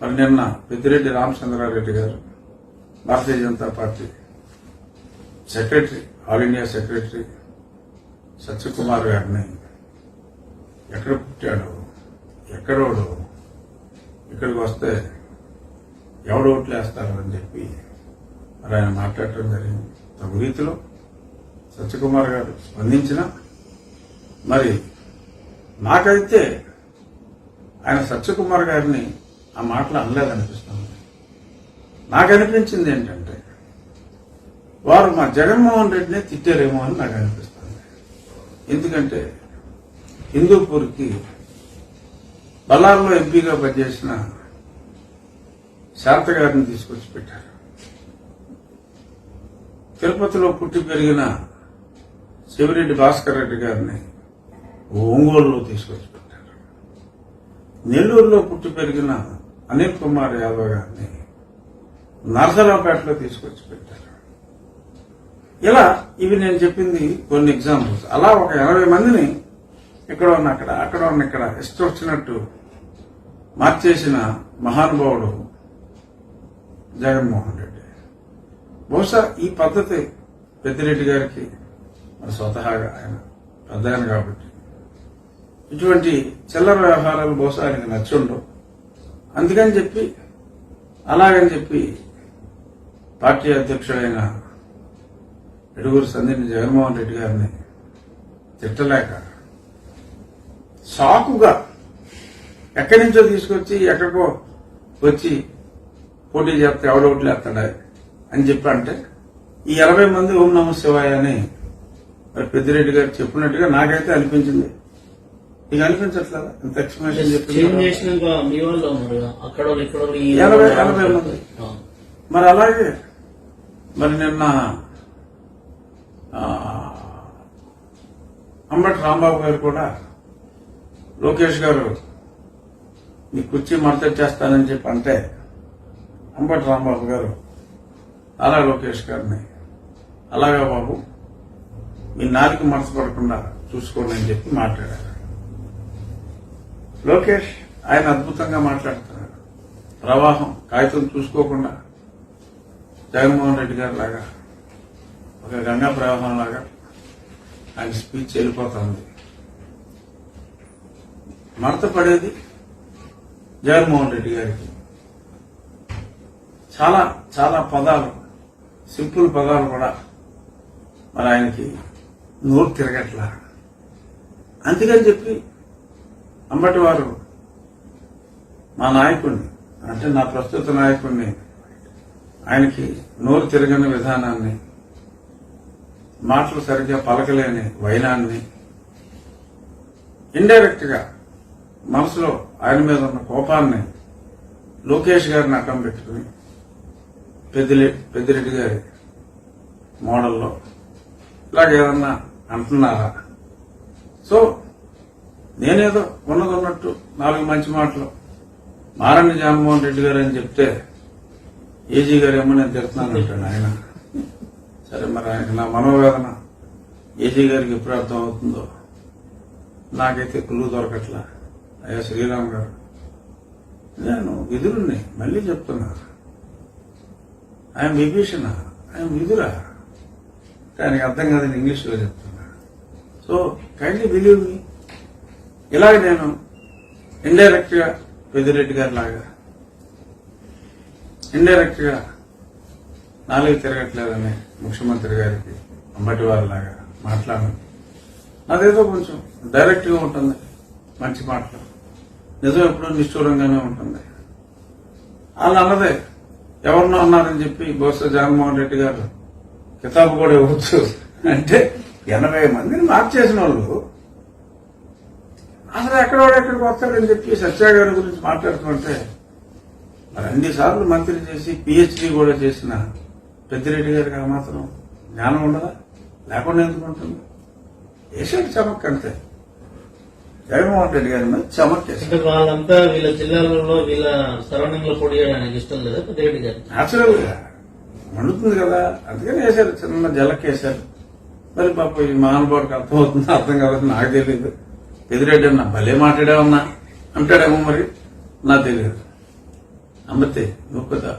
మరి నిన్న పెద్దిరెడ్డి రామచంద్రారెడ్డి గారు Bharatiya Janata party secretary all India secretary Satyakumar గారిని ఎక్కడ పుట్టాడో ఎక్కడోడు ఇక్కడికి వస్తే ఎవడు ఓట్లేస్తారు అని చెప్పి మరి ఆయన మాట్లాడటం జరిగింది. తగు రీతిలో సత్యకుమార్ గారు స్పందించిన మరి నాకైతే ఆయన సత్యకుమార్ గారిని ఆ మాటలు అనలేదనిపిస్తుంది నాకు అనిపించింది ఏంటంటే వారు మా జగన్మోహన్ రెడ్డిని తిట్టారేమో అని నాకు అనిపిస్తుంది. ఎందుకంటే హిందూపూర్కి బలాల్లో ఎంపీగా పనిచేసిన శాంత గారిని తీసుకొచ్చి పెట్టారు. తిరుపతిలో పుట్టి పెరిగిన శివరెడ్డి భాస్కర్ రెడ్డి గారిని ఒంగోలులో తీసుకొచ్చి పెట్టారు. నెల్లూరులో పుట్టి పెరిగిన అనిల్ కుమార్ యాదవ్ గారిని నరసరావుపేటలో తీసుకొచ్చి పెట్టారు. ఇలా ఇవి నేను చెప్పింది కొన్ని ఎగ్జాంపుల్స్ అలా ఒక ఎనభై మందిని ఇక్కడ ఉన్న అక్కడ అక్కడ ఉన్న ఇక్కడ ఇష్టం వచ్చినట్టు మార్చేసిన మహానుభావుడు జగన్మోహన్ రెడ్డి. బహుశా ఈ పద్ధతి పెద్దిరెడ్డి గారికి స్వతహాగా ఆయన పెద్ద కాబట్టి. ఇటువంటి చిల్లర వ్యవహారాలు బహుశా ఆయనకు నచ్చుండవు. అందుకని చెప్పి అలాగని చెప్పి పార్టీ అధ్యక్షుడైన ఎడుగురు సందీని జగన్మోహన్ రెడ్డి గారిని తిట్టలేక షాకుగా ఎక్కడి నుంచో తీసుకొచ్చి ఎక్కడికో వచ్చి పోటీ చేస్తే ఎవడోట్లు వేస్తాడా అని చెప్పి అంటే ఈ ఇరవై మంది ఓం నమ శివాయ అని మరి పెద్దిరెడ్డి గారు చెప్పినట్టుగా నాకైతే అనిపించింది. నీకు అనిపించట్లేదా ఇంత ఎక్స్ప్లెనేషన్ చేంజ్ చెప్పింది చేసినాక మీ వాళ్ళు ఉన్నారు అక్కడ వాళ్ళు, ఇక్కడ వాళ్ళు, ఈ ఎనభై- వాళ్ళు ఎనభై మంది. ఆ. మరి అలాగే మరి నిన్న ఆ, అంబటి రాంబాబు గారు కూడా లోకేష్ గారు నీ కుర్చీ మడతెట్టేస్తానని చెప్పి అంటే అంబటి రాంబాబు గారు అలా లోకేష్ గారిని అలాగా బాబు మీ నాలుగు మనసు పడకుండా చూసుకోండి అని చెప్పి మాట్లాడారు లోకేష్ ఆయన అద్భుతంగా మాట్లాడుతున్నాడు. ప్రవాహం కాగితం చూసుకోకుండా జగన్మోహన్ రెడ్డి గారి లాగా ఒక గంగా ప్రవాహం లాగా ఆయన స్పీచ్ వెళ్ళిపోతుంది. మడత పడేది జగన్మోహన్ రెడ్డి గారికి. చాలా చాలా పదాలు సింపుల్ పదాలు కూడా మరి ఆయనకి నోరు తిరగట్లా. అందుకని చెప్పి అంబటి వారు మా నాయకుడిని అంటే నా ప్రస్తుత నాయకుడిని ఆయనకి నోరు తిరగని విధానాన్ని మాటలు సరిగ్గా పలకలేని వైనాన్ని ఇండైరెక్ట్గా మనసులో ఆయన మీద ఉన్న కోపాన్ని లోకేష్ గారిని అడ్డం పెట్టుకుని పెద్దిరె పెద్దిరెడ్డి గారి మోడల్లో ఇలాగ ఏదన్నా అంటున్నారా? సో నేనేదో ఉన్నది ఉన్నట్టు నాలుగు మంచి మాటలు. మారండి జగన్మోహన్ రెడ్డి గారు అని చెప్తే ఏజీ గారు ఏమో నేను తిడుతున్నాను అంటాడు ఆయన. సరే మరి ఆయన నా మనోవేదన ఏజీ గారికి ఎప్పుడు అర్థం అవుతుందో నాకైతే కుళ్ళు దొరకట్లా. అయ్యా శ్రీరామ్ గారు. నేను విధులుని మళ్ళీ చెప్తున్నా. ఆయన విభీషణ ఆయన విధురా. ఆయనకి అర్థం కాదని ఇంగ్లీష్లో చెప్తున్నా. సో కైండ్లీ బిలీవ్ మీ ఇలాగ నేను ఇండైరెక్ట్గా పెద్దిరెడ్డి గారి లాగా ఇండైరెక్ట్గా నాలుగు తిరగట్లేదని ముఖ్యమంత్రి గారికి అమ్మటి వారి లాగా మాట్లాడను అదేదో కొంచెం డైరెక్ట్గా ఉంటుంది మంచి మాటలు. నిజం ఎప్పుడూ నిష్ఠూరంగానే ఉంటుంది. వాళ్ళు అన్నదే ఎవరినో అన్నారని చెప్పి బహుశా జగన్మోహన్ రెడ్డి గారు కితాబు కూడా ఇవ్వచ్చు. అంటే ఎనభై మందిని మార్చేసిన వాళ్ళు అసలు ఎక్కడోడు ఎక్కడికి వస్తాడని చెప్పి సత్య గారి గురించి మాట్లాడుతుంటే మరి అన్ని సార్లు మంత్రి చేసి పిహెచ్డి కూడా చేసిన పెద్దిరెడ్డి గారికి మాత్రం జ్ఞానం ఉండదా? లేకుండా ఎందుకు ఉంటుంది? వేసాడు చమక్ అంతే. జగన్మోహన్ రెడ్డి గారి మీద చమక్ వేసాడు వాళ్ళంతా వీళ్ళ జిల్లాలలో వీళ్ళ సరౌండింగ్లో ఇష్టం లేదా పెద్దరెడ్డి గారికి? న్యాచురల్గా. మండుతుంది కదా. అందుకని వేశారు. చిన్న జలక్ వేశారు మరి పాప ఈ మహానుభావుడికి అర్థమవుతుందో అర్థం కాదని నాకు తెలియదు ఎదురెడ్డి అన్న భలే మాట్లాడావన్నా? అంటాడేమో మరి? నా తెలియదు అమ్మతే నువ్వు కదా.